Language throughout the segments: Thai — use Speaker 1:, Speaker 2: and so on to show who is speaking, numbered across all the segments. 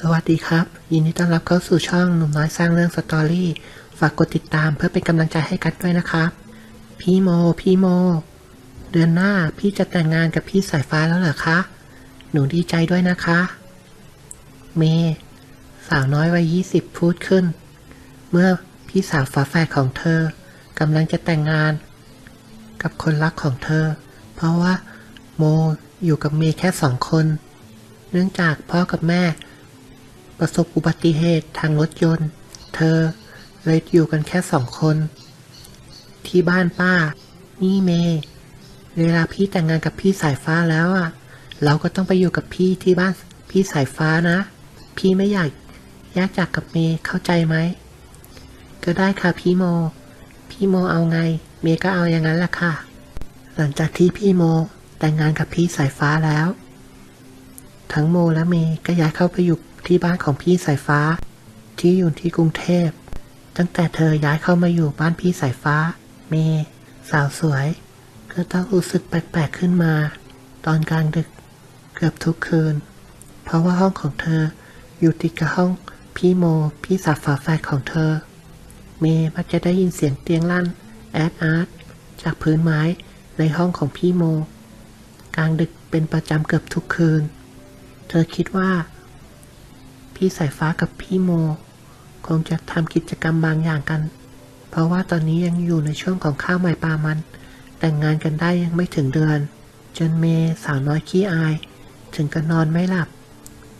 Speaker 1: สวัสดีครับ ยินดีต้อนรับเข้าสู่ช่องหนุ่มน้อยสร้างเรื่องสตอรี่ ฝากกดติดตามเพื่อเป็นกำลังใจให้กัดด้วยนะครับ พี่โม พี่โม เดือนหน้าพี่จะแต่งงานกับพี่สายฟ้าแล้วเหรอคะ หนูดีใจด้วยนะคะ เมย์สาวน้อยวัยยี่สิบพูดขึ้น เมื่อพี่สาวฝาแฝดของเธอกำลังจะแต่งงาน กับคนรักของเธอ เพราะว่า โมอยู่กับเมย์แค่สองคน เนื่องจากพ่อกับแม่ ประสบอุบัติเหตุทางรถยนต์ เธอเลยอยู่กันแค่สองคน ที่บ้านป้า นี่เมเวลาพี่แต่งงานกับพี่สายฟ้าแล้วอะ เราก็ต้องไปอยู่กับพี่ที่บ้านพี่สายฟ้านะ พี่ไม่อยากแยกจากกับเมเข้าใจไหม ก็ได้ค่ะพี่โม พี่โมเอาไง เมก็เอาอย่างนั้นแหละค่ะ หลังจากที่พี่โมแต่งงานกับพี่สายฟ้าแล้ว ทั้งโมและเมก็ย้ายเข้าไปอยู่ ที่บ้านของพี่สายฟ้า ที่อยู่ที่กรุงเทพ ตั้งแต่เธอย้ายเข้ามาอยู่บ้านพี่สายฟ้า เมสาวสวย ก็ต้องรู้สึกแปลกๆขึ้นมา ตอนกลางดึกเกือบทุกคืน เพราะว่าห้องของเธออยู่ติดกับห้องพี่โม พี่สาวฝาแฝดของเธอ เมย์มักจะได้ยินเสียงเตียงลั่น แอดอาร์ตจากพื้นไม้ในห้องของพี่โม กลางดึกเป็นประจำเกือบทุกคืน เธอคิดว่า พี่สายฟ้ากับพี่โม คงจะทำกิจกรรมบางอย่างกัน เพราะว่าตอนนี้ยังอยู่ในช่วงของข้าวใหม่ปลามัน แต่งงานกันได้ยังไม่ถึงเดือน จนเมสาวน้อยขี้อาย ถึงกับนอนไม่หลับ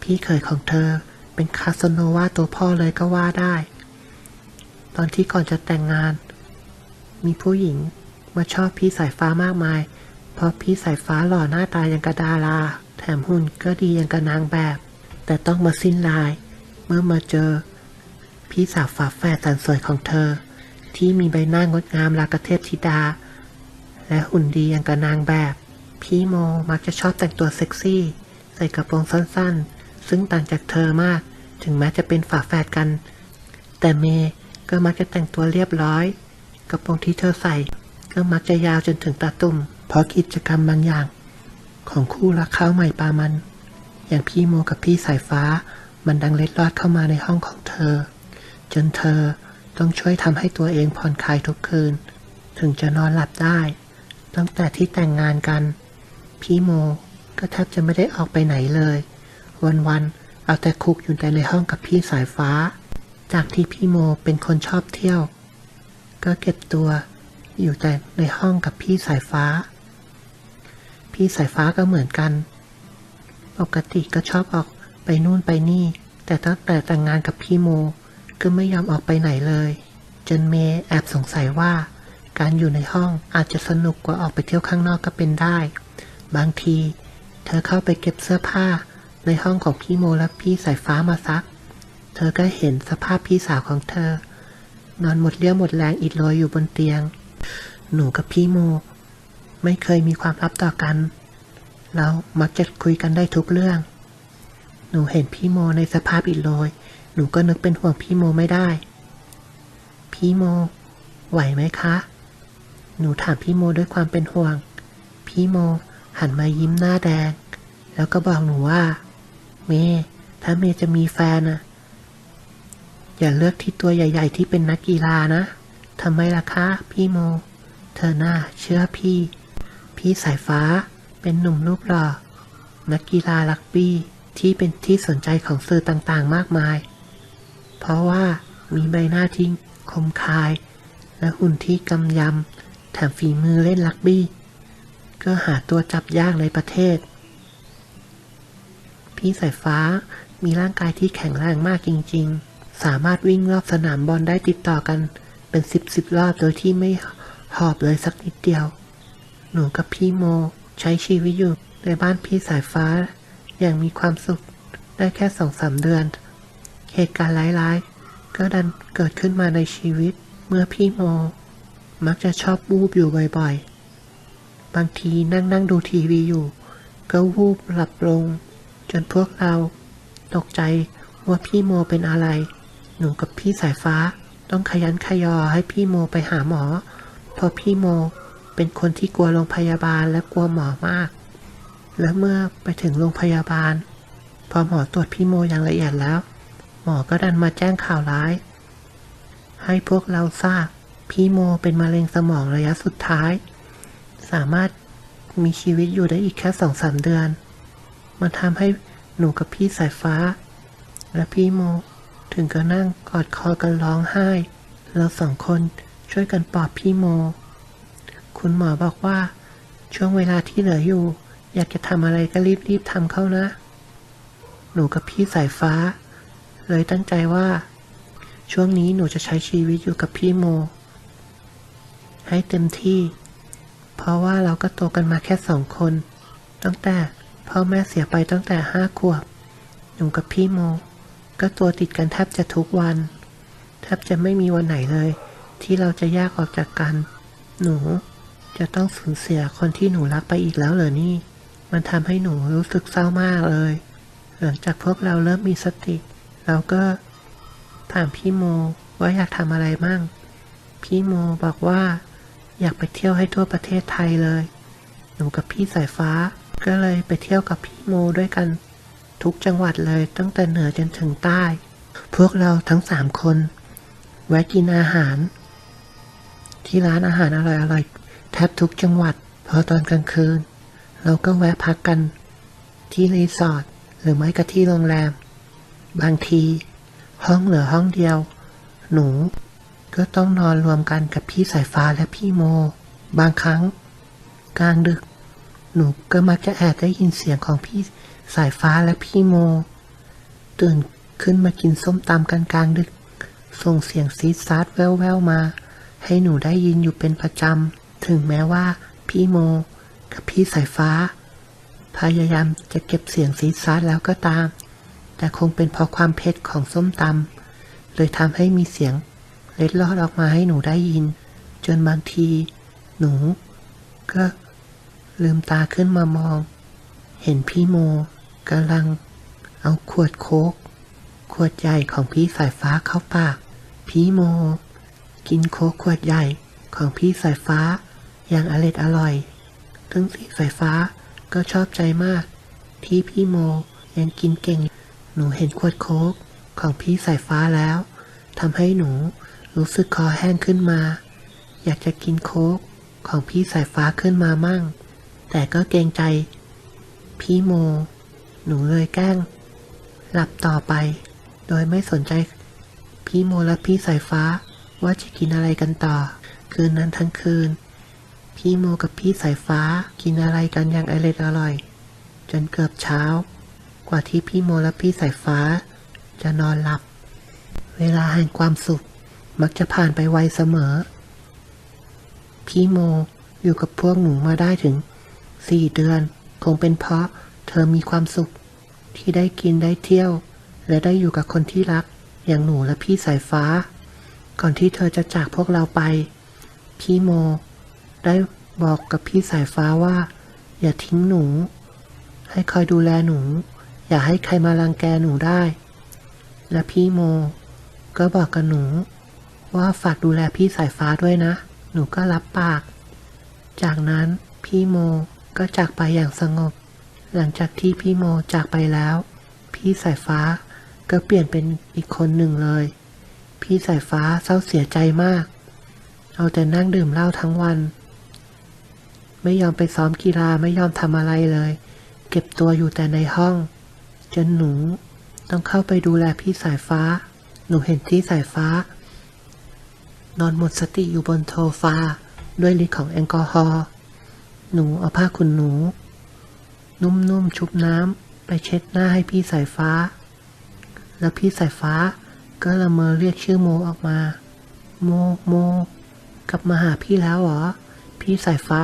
Speaker 1: พี่เขยของเธอเป็นคาสโนวาตัวพ่อเลยก็ว่าได้ ตอนที่ก่อนจะแต่งงาน มีผู้หญิงมาชอบพี่สายฟ้ามากมาย เพราะพี่สายฟ้าหล่อหน้าตาย่างกระดารา แถมหุ่นก็ดีย่างกระนางแบบ แต่ต้องมาสิ้นลาย เมื่อมาเจอ พี่สาวฝาแฝดแสนสวยของเธอ ที่มีใบหน้างดงามรากระเทพธิดา และหุ่นดีอย่างกระนางแบบ พี่โมมักจะชอบแต่งตัวเซ็กซี่ ใส่กระโปรงสั้นๆ ซึ่งต่างจากเธอมาก ถึงแม้จะเป็นฝาแฝดกัน แต่เมก็มักจะแต่งตัวเรียบร้อย กระโปรงที่เธอใส่ ก็มักจะยาวจนถึงตาตุ่มเพราะกิจกรรมบางอย่าง ของคู่รักข้าวใหม่ปามัน อย่างพี่โมกับพี่สายฟ้า มันดังเล็ดลอดเข้ามาในห้องของเธอ จนเธอต้องช่วยทำให้ตัวเองผ่อนคลายทุกคืน ถึงจะนอนหลับได้ ตั้งแต่ที่แต่งงานกัน พี่โมก็แทบจะไม่ได้ออกไปไหนเลย วันๆเอาแต่คุกอยู่แต่ในห้องกับพี่สายฟ้า จากที่พี่โมเป็นคนชอบเที่ยว ก็เก็บตัวอยู่แต่ในห้องกับพี่สายฟ้า พี่สายฟ้าก็เหมือนกัน ปกติก็ชอบออกไปนู่นไปนี่ แต่ตั้งแต่แต่งงานกับพี่โม ก็ไม่ยอมออกไปไหนเลย จนเมย์แอบสงสัยว่า การอยู่ในห้องอาจจะสนุกกว่าออกไปเที่ยวข้างนอกก็เป็นได้ บางที เธอเข้าไปเก็บเสื้อผ้า ในห้องของพี่โมและพี่สายฟ้ามาซัก เธอก็เห็นสภาพพี่สาวของเธอ นอนหมดเรี่ยวหมดแรงอิดโรยอยู่บนเตียง หนูกับพี่โม ไม่เคยมีความลับต่อกัน เรามักจะคุยกันได้ทุกเรื่อง หนูเห็นพี่โมในสภาพอิดโรย หนูก็นึกเป็นห่วงพี่โมไม่ได้ พี่โม ไหวไหมคะ หนูถามพี่โมด้วยความเป็นห่วง พี่โมหันมายิ้มหน้าแดง แล้วก็บอกหนูว่า เมย์ถ้าเมย์จะมีแฟนนะอย่าเลือกที่ตัวใหญ่ ๆ ที่เป็นนักกีฬานะทำไมล่ะคะ พี่โม เธอหน้าเชื่อพี่ พี่สายฟ้า เป็นหนุ่มรูปหล่อนักกีฬารักบี้ที่เป็นที่สนใจของสื่อต่างๆ มากมาย เพราะว่ามีใบหน้าที่คมคาย และหุ่นที่กำยำแถมฝีมือเล่นรักบี้ ก็หาตัวจับยากในประเทศ พี่สายฟ้ามีร่างกายที่แข็งแรงมากจริง ๆ สามารถวิ่งรอบสนามบอลได้ติดต่อกันเป็นสิบสิบรอบโดยที่ไม่หอบเลยสักนิดเดียว หนูกับพี่โม ใช้ชีวิตอยู่ในบ้านพี่สายฟ้า อย่างมีความสุขได้แค่สองสามเดือน เหตุการณ์ร้ายๆ ก็ดันเกิดขึ้นมาในชีวิตเมื่อพี่โม มักจะชอบวูบอยู่บ่อยๆ บางทีนั่งนั่งดูทีวีอยู่ ก็วูบหลับลง จนพวกเรา ตกใจว่าพี่โมเป็นอะไร หนูกับพี่สายฟ้าต้องขยันขยอให้พี่โมไปหาหมอเพราะพี่โม เป็นคนที่กลัวโรงพยาบาลและกลัวหมอมาก และเมื่อไปถึงโรงพยาบาล พอหมอตรวจพี่โมอย่างละเอียดแล้ว หมอก็ดันมาแจ้งข่าวร้าย ให้พวกเราทราบพี่โมเป็นมะเร็งสมองระยะสุดท้าย สามารถมีชีวิตอยู่ได้อีกแค่สองสามเดือน มันทำให้หนูกับพี่สายฟ้า และพี่โมถึงกับนั่งกอดคอกันร้องไห้ เราสองคนช่วยกันปลอบพี่โม คุณหมอบอกว่า ช่วงเวลาที่เหลืออยู่ อยากจะทำอะไรก็รีบๆทำเข้านะ หนูกับพี่สายฟ้า เลยตั้งใจว่า ช่วงนี้หนูจะใช้ชีวิตอยู่กับพี่โม ให้เต็มที่ เพราะว่าเราก็โตกันมาแค่สองคน ตั้งแต่พ่อแม่เสียไปตั้งแต่ห้าขวบ หนูกับพี่โม ก็ตัวติดกันแทบจะทุกวันแทบจะไม่มีวันไหนเลย ที่เราจะแยกออกจากกัน หนู จะต้องสูญเสียคนที่หนูรักไปอีกแล้วเหรอนี่ มันทำให้หนูรู้สึกเศร้ามากเลย หลังจากพวกเราเริ่มมีสติ เราก็ถามพี่โมว่าอยากทำอะไรมั่ง พี่โมบอกว่า อยากไปเที่ยวให้ทั่วประเทศไทยเลย หนูกับพี่สายฟ้าก็เลยไปเที่ยวกับพี่โมด้วยกัน ทุกจังหวัดเลยตั้งแต่เหนือจนถึงใต้ พวกเราทั้งสามคน แวะกินอาหาร ที่ร้านอาหารอร่อยๆ แทบทุกจังหวัด พอตอนกลางคืน เราก็แวะพักกัน ที่รีสอร์ทหรือไม่ก็ที่โรงแรม บางที ห้องเหลือห้องเดียว หนู ก็ต้องนอนรวมกันกับพี่สายฟ้าและพี่โม บางครั้ง กลางดึก หนูก็มักจะแอบได้ยินเสียงของพี่สายฟ้าและพี่โม ตื่นขึ้นมากินส้มตำกันกลางดึก ส่งเสียงซีดซาดแว่วๆมา ให้หนูได้ยินอยู่เป็นประจำ ถึงแม้ว่าพี่โมกับพี่สายฟ้า พยายามจะเก็บเสียงซีซาดแล้วก็ตาม แต่คงเป็นเพราะความเผ็ดของส้มตำเลยทำให้มีเสียงเล็ดลอดออกมาให้หนูได้ยิน จนบางที หนู ก็ลืมตาขึ้นมามอง เห็นพี่โมกำลัง เอาขวดโค้กขวดใหญ่ของพี่สายฟ้าเข้าปาก พี่โม กินโค้กขวดใหญ่ของพี่สายฟ้า อย่างอร็ดอร่อยทั้งสีสายฟ้าก็ชอบใจมาก ที่พี่โมยังกินเก่ง หนูเห็นขวดโค้กของพี่สายฟ้าแล้วทำให้หนูรู้สึกคอแห้งขึ้นมา อยากจะกินโค้กของพี่สายฟ้าขึ้นมามั่ง แต่ก็เกรงใจ พี่โม หนูเลยแกล้ง หลับต่อไป โดยไม่สนใจ พี่โมและพี่สายฟ้าว่าจะกินอะไรกันต่อ คืนนั้นทั้งคืน พี่โมกับพี่สายฟ้ากินอะไรกันอย่างอร่อยอร่อย จนเกือบเช้า กว่าที่พี่โมและพี่สายฟ้า จะนอนหลับ เวลาแห่งความสุข มักจะผ่านไปไวเสมอ พี่โมอยู่กับพวกหนูมาได้ถึงสี่เดือน คงเป็นเพราะเธอมีความสุข ที่ได้กินได้เที่ยว และได้อยู่กับคนที่รัก อย่างหนูและพี่สายฟ้า ก่อนที่เธอจะจากพวกเราไป พี่โม ได้บอกกับพี่สายฟ้าว่า อย่าทิ้งหนู ให้คอยดูแลหนู อย่าให้ใครมารังแกหนูได้ และพี่โม ก็บอกกับหนู ว่าฝากดูแลพี่สายฟ้าด้วยนะ หนูก็รับปาก จากนั้นพี่โมก็จากไปอย่างสงบ หลังจากที่พี่โมจากไปแล้ว พี่สายฟ้าก็เปลี่ยนเป็นอีกคนหนึ่งเลย พี่สายฟ้าเศร้าเสียใจมาก เอาแต่นั่งดื่มเหล้าทั้งวัน ไม่ยอมไปซ้อมกีฬาไม่ยอมทำอะไรเลย เก็บตัวอยู่แต่ในห้องจนหนูต้องเข้าไปดูแลพี่สายฟ้า หนูเห็นพี่สายฟ้า นอนหมดสติอยู่บนโซฟา ด้วยฤทธิ์ของแอลกอฮอล์หนูเอาผ้าขนหนู นุ่มๆชุบน้ำไปเช็ดหน้าให้พี่สายฟ้า แล้วพี่สายฟ้าก็ละเมอเรียกชื่อโมออกมา โมโมกลับมาหาพี่แล้วเหรอ พี่สายฟ้า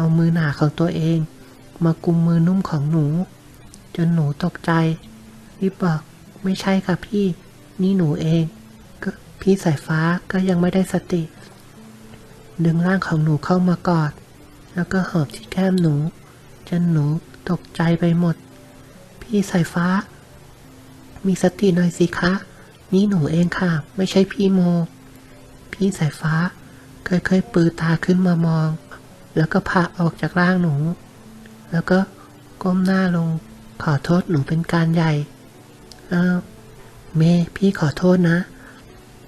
Speaker 1: เอามือหนาของตัวเอง มากุมมือนุ่มของหนู จนหนูตกใจรีบบอกไม่ใช่ค่ะพี่ นี่หนูเองก็พี่สายฟ้าก็ยังไม่ได้สติ ดึงร่างของหนูเข้ามากอด แล้วก็หอบที่แก้มหนู จนหนูตกใจไปหมด พี่สายฟ้า มีสติหน่อยสิคะ นี่หนูเองค่ะ ไม่ใช่พี่โม พี่สายฟ้าค่อยปือตาขึ้นมามอง แล้วก็พาออกจากร่างหนู แล้วก็ก้มหน้าลงขอโทษหนูเป็นการใหญ่ เอ้าวเมย์พี่ขอโทษนะ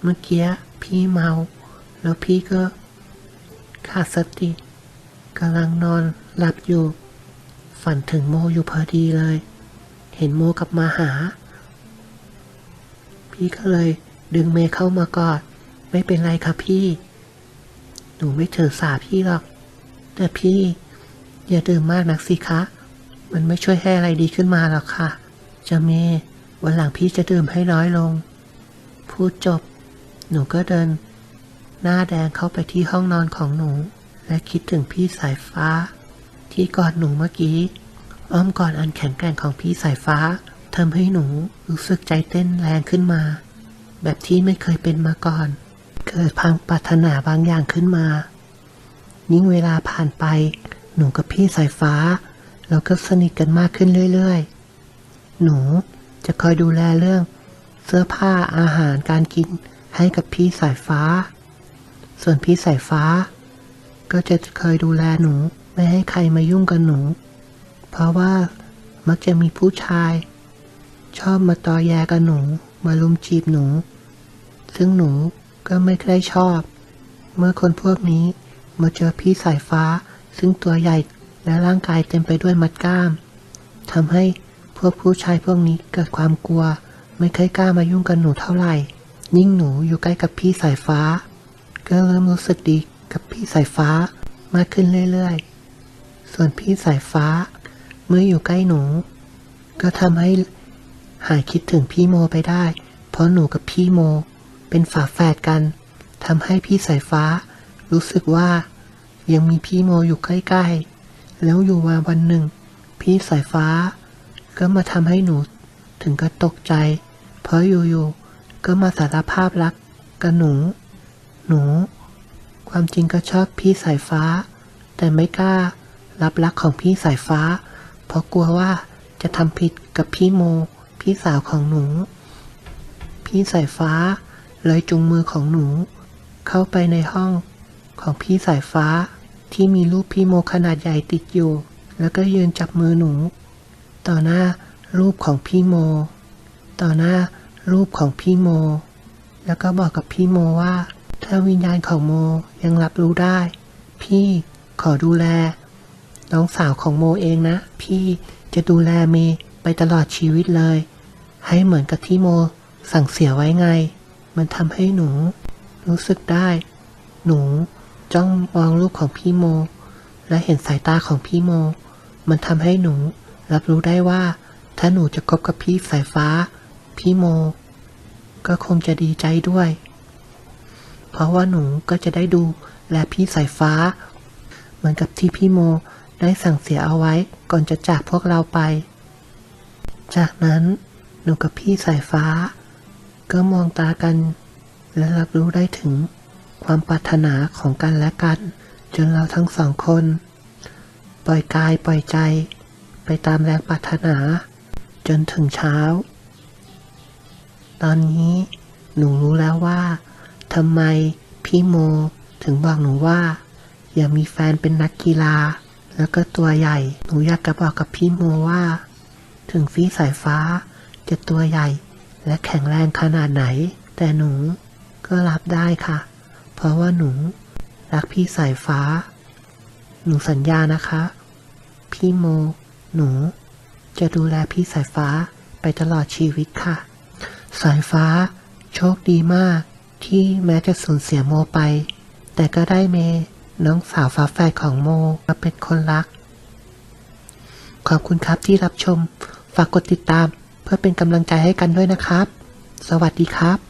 Speaker 1: เมื่อกี้พี่เมา แล้วพี่ก็ขาดสติกำลังนอนหลับอยู่ ฝันถึงโมอยู่พอดีเลย เห็นโมกลับมาหา พี่ก็เลยดึงเมย์เข้ามากอด ไม่เป็นไรครับพี่ หนูไม่ถือสาพี่หรอก แต่พี่ อย่าดื่มมากนักสิคะ มันไม่ช่วยให้อะไรดีขึ้นมาหรอกค่ะ จะเมวันหลังพี่จะดื่มให้น้อยลง พูดจบ หนูก็เดิน หน้าแดงเข้าไปที่ห้องนอนของหนู และคิดถึงพี่สายฟ้า ที่กอดหนูเมื่อกี้ อ้อมกอดอันแข็งแกร่งของพี่สายฟ้าทำให้หนูรู้สึกใจเต้นแรงขึ้นมา แบบที่ไม่เคยเป็นมาก่อน เกิดพังปรารถนาบางอย่างขึ้นมา ยิ่งเวลาผ่านไป หนูกับพี่สายฟ้า เราก็สนิทกันมากขึ้นเรื่อยๆ หนูจะคอยดูแลเรื่อง เสื้อผ้าอาหารการกินให้กับพี่สายฟ้า ส่วนพี่สายฟ้า ก็จะคอยดูแลหนูไม่ให้ใครมายุ่งกับหนู เพราะว่ามักจะมีผู้ชาย ชอบมาตอแยกับหนู มาลุมจีบหนู ซึ่งหนูก็ไม่ได้ชอบ เมื่อคนพวกนี้ มาเจอพี่สายฟ้า ซึ่งตัวใหญ่และร่างกายเต็มไปด้วยมัดกล้ามทำให้พวกผู้ชายพวกนี้เกิดความกลัว ไม่เคยกล้ามายุ่งกับหนูเท่าไหร่ ยิ่งหนูอยู่ใกล้กับพี่สายฟ้า ก็เริ่มรู้สึกดีกับพี่สายฟ้ามากขึ้นเรื่อยๆ ส่วนพี่สายฟ้า เมื่ออยู่ใกล้หนู ก็ทำให้หายคิดถึงพี่โมไปได้ เพราะหนูกับพี่โม เป็นฝาแฝดกันทำให้พี่สายฟ้า รู้สึกว่า ยังมีพี่โมอยู่ใกล้ๆ แล้วอยู่มาวันหนึ่ง พี่สายฟ้า ก็มาทำให้หนูถึงกับตกใจ เพราะอยู่ๆ ก็มาสารภาพรักกับหนู หนู ความจริงก็ชอบพี่สายฟ้า แต่ไม่กล้ารับรักของพี่สายฟ้า เพราะกลัวว่าจะทำผิดกับพี่โม พี่สาวของหนู พี่สายฟ้าเลยจุงมือของหนู เข้าไปในห้องของพี่สายฟ้า ที่มีรูปพี่โมขนาดใหญ่ติดอยู่ แล้วก็ยืนจับมือหนู ต่อหน้ารูปของพี่โม ต่อหน้ารูปของพี่โม แล้วก็บอกกับพี่โมว่า ถ้าวิญญาณของโมยังรับรู้ได้ พี่ขอดูแล น้องสาวของโมเองนะ พี่จะดูแลเมไปตลอดชีวิตเลย ให้เหมือนกับที่โมสั่งเสียไว้ไง มันทำให้หนู รู้สึกได้ หนู จ้องมองรูปของพี่โม และเห็นสายตาของพี่โม มันทำให้หนูรับรู้ได้ว่า ถ้าหนูจะคบกับพี่สายฟ้า พี่โม ก็คงจะดีใจด้วย เพราะว่าหนูก็จะได้ดูแลพี่สายฟ้า เหมือนกับที่พี่โมได้สั่งเสียเอาไว้ก่อนจะจากพวกเราไป จากนั้นหนูกับพี่สายฟ้า ก็มองตากัน และรับรู้ได้ถึง ความปรารถนาของกันและกัน จนเราทั้งสองคน ปล่อยกายปล่อยใจ ไปตามแรงปรารถนา จนถึงเช้า ตอนนี้หนูรู้แล้วว่าทำไมพี่โมถึงบอกหนูว่า อย่ามีแฟนเป็นนักกีฬา แล้วก็ตัวใหญ่ หนูอยากจะบอกกับพี่โมว่า ถึงฟีสายฟ้าจะตัวใหญ่ และแข็งแรงขนาดไหน แต่หนูก็รับได้ค่ะ เพราะว่าหนู รักพี่สายฟ้า หนูสัญญานะคะ พี่โม หนู จะดูแลพี่สายฟ้าไปตลอดชีวิตค่ะ สายฟ้า โชคดีมาก ที่แม้จะสูญเสียโมไป แต่ก็ได้เม น้องสาวฝาแฝดของโมมาเป็นคนรัก ขอบคุณครับที่รับชม ฝากกดติดตามเพื่อเป็นกำลังใจให้กันด้วยนะครับ สวัสดีครับ